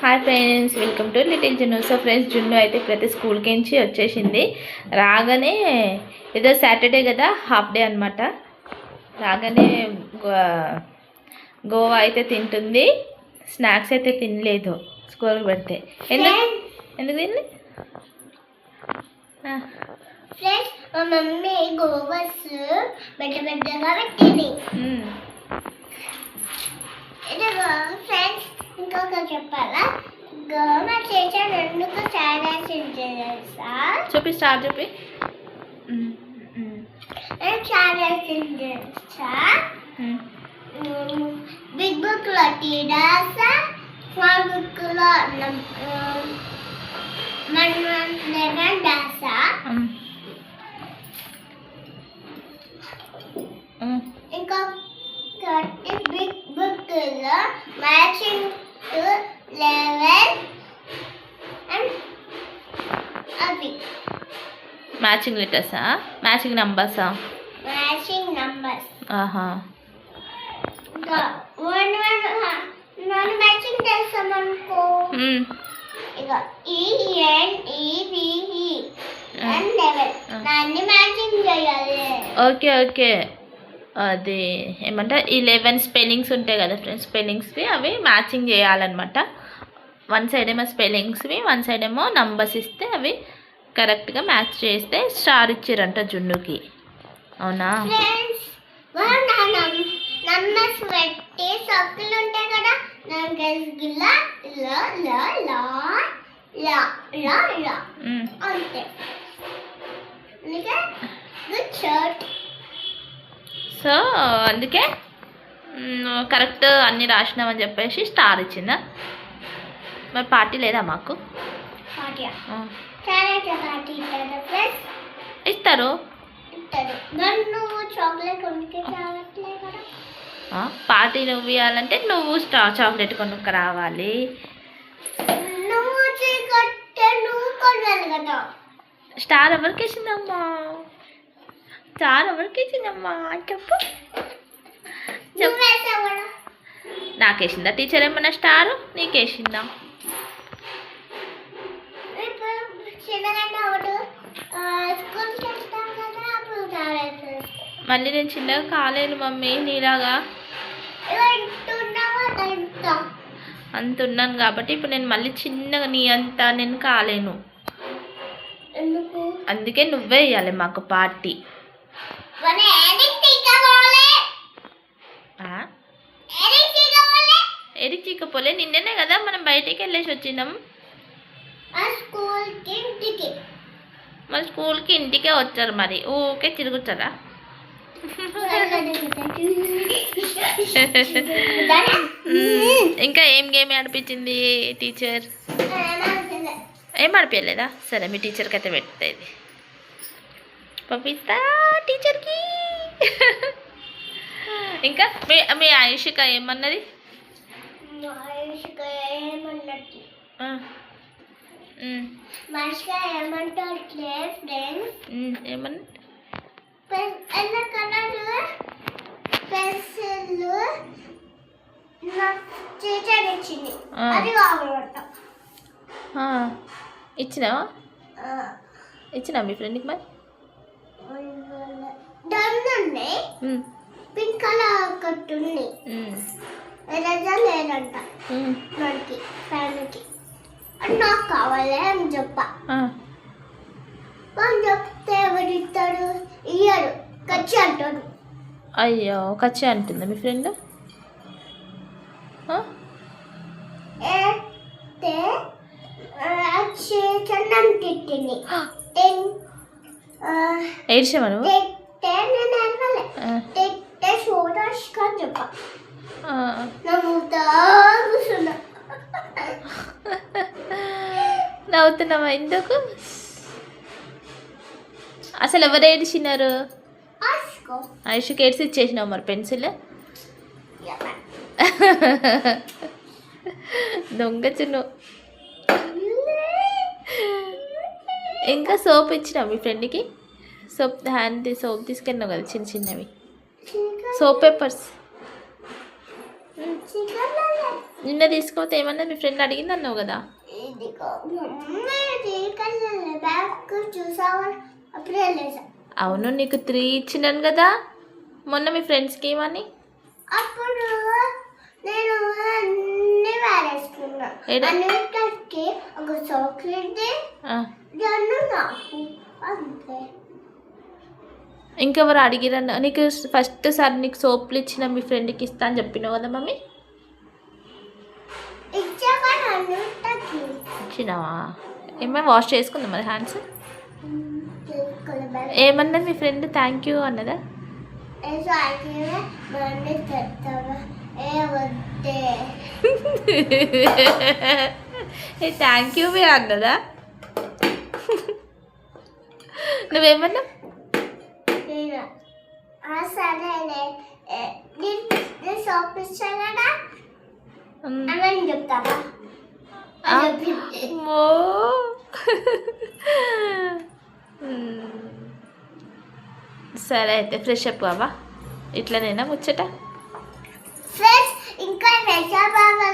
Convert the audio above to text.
Hi friends welcome to little Junnu so friends Junnu అయితే ప్రతి స్కూల్కి నుంచి వచ్చేసింది. రాగానే ఏదో సాటర్డే కదా హాఫ్ డే అనమాట రాగానే గోవా అయితే తింటుంది. స్నాక్స్ అయితే తినలేదు స్కూల్కి పెడితే. ఎందుకు? ఎందుకు తినలే? మా మమ్మీ పెద్ద పెద్దగా పెట్టింది. ఫ్రెండ్స్ ఇంకొక చెప్పాలా? గోమ చేసే ఎందుకు చాలా తెలుసా? చూపి స్టార్ చూపి చాలా తెలుసా. బిగ్ బుక్లో టీడాసా స్మాల్ బుక్లో మన దాసా. ఇంకా బిగ్ బుక్లో మ్యాచింగ్ టు లెవెల్ అండ్ అవి మ్యాచింగ్ లెటర్సా మ్యాచింగ్ నంబర్సా మ్యాచింగ్ నంబర్స్ ఆహా వన్ వన్ నాన్ మ్యాచింగ్ చేస్తామనుకో మ్, ఇక ఈ ఎన్ ఈ బి ఈ అండ్ లెవెల్ దాన్ని మ్యాచింగ్ చేయాలి ఓకే ఓకే అది ఏమంటే ఈ లెవెన్ స్పెల్లింగ్స్ ఉంటాయి కదా ఫ్రెండ్స్ స్పెల్లింగ్స్వి అవి మ్యాచింగ్ చేయాలన్నమాట. వన్ సైడ్ ఏమో స్పెల్లింగ్స్వి వన్ సైడ్ ఏమో నంబర్స్ ఇస్తే అవి కరెక్ట్గా మ్యాచ్ చేస్తే స్టార్ ఇచ్చారంట జున్నుకి. అవునా? ఫ్రెండ్స్ నంబర్స్ పెట్టి సర్కిల్ ఉంటాయి కదా నాకు లా లా లా లా లా లా లా. మ్, అంతే. అందుకే గుడ్ షర్ట్ సో అందుకే కరెక్ట్ అన్ని రాసినామని చెప్పేసి స్టార్ ఇచ్చిందా? మరి పార్టీ లేదా మాకు? ఇస్తారు పార్టీ నువ్వు ఇవ్వాలంటే నువ్వు స్టా చాక్లెట్ కొనుక్క రావాలి. స్టార్ ఎవరికి ఇచ్చిందమ్మా? స్టార్ ఎవరికి ఇచ్చిందమ్మా. చెప్పు. నాకేసిందా టీచర్ ఏమన్నా స్టార్? నీకేసిందా? మళ్ళీ నేను చిన్నగా కాలేను మమ్మీ నీలాగా. అంత. ఉన్నాను కాబట్టి ఇప్పుడు నేను మళ్ళీ చిన్నగా నీ అంత నేను కాలేను. అందుకే నువ్వే ఇవ్వాలి మాకు పార్టీ. చిక్కపోలే నిన్ననే కదా మనం బయటికి వెళ్ళేసి వచ్చినాం. మరి స్కూల్కి ఇంటికే వచ్చారు మరి. ఊకే తిరుగుతారా. ఇంకా ఏం గేమ్ ఆడిపించింది టీచర్? ఏం ఆడిపించలేదా? సరే మీ టీచర్కి అయితే పెడుతుంది పంపిస్తా టీచర్కి ఇంకా మీ మీ ఆయుషిక ఏమన్నది? పెన్సిల్ టీచర్ ఇచ్చింది. అది. ఇచ్చినావా? ఇచ్చినా మీ ఫ్రెండ్కి మరి? డన్. పింక్ కలర్ ఒకటి ఉంది. ఎరజా లేదంట. మనకి అది నాకు కావాలి అని చెప్పా. వాళ్ళు చెప్తే ఎవరిస్తాడు? ఇయ్యడు. ఖర్చు అంటాడు. అయ్యో కచ్చి అంటుందా మీ ఫ్రెండ్? చందం తిట్టింది. ఏడ్చావా నువ్వు? నవ్వుతున్నావా ఎందుకు? అసలు ఎవరు ఏడిచినారు? ఆయుష్కి. ఏడ్చి ఇచ్చేసినావు మరి పెన్సిల్? దొంగ చిన్ను. ఇంకా సోప్ ఇచ్చినా మీ ఫ్రెండ్కి? సోప్ హ్యాండ్ సోప్ తీసుకెళ్ళినావు కదా చిన్న చిన్నవి. Soap papers. నిన్న తీసుకోతే ఏమన్నా మీ ఫ్రెండ్ అడిగింది అన్నావు కదా? అవును నీకు త్రీ ఇచ్చినాను కదా. మొన్న మీ ఫ్రెండ్స్కి ఏమని? అప్పుడు నేను అన్ని వాడేసుకున్నా? అన్నిటికి ఒక చాక్లెట్ దాన్ని నాకు అంతే. ఇంకెవరు అడిగిరన్న నీకు ఫస్ట్ సారి నీకు సోపులు ఇచ్చిన మీ ఫ్రెండ్కి ఇస్తా అని చెప్పినావు కదా మమ్మీ? ఇచ్చినావా? ఏమైనా వాష్ చేసుకుందా మరి హ్యాండ్స్ ఏమన్నది మీ ఫ్రెండ్ థ్యాంక్ యూ అన్నదా? థ్యాంక్ యూ మీ అన్నదా? నువ్వేమన్నా? నేను నేను నేను అమ్మో. సరే అయితే ఫ్రెష్ అప్ అవ్వా ఇట్లనేనా ముచ్చట? ఫ్రెండ్స్ ఇంకా నిజా బాగా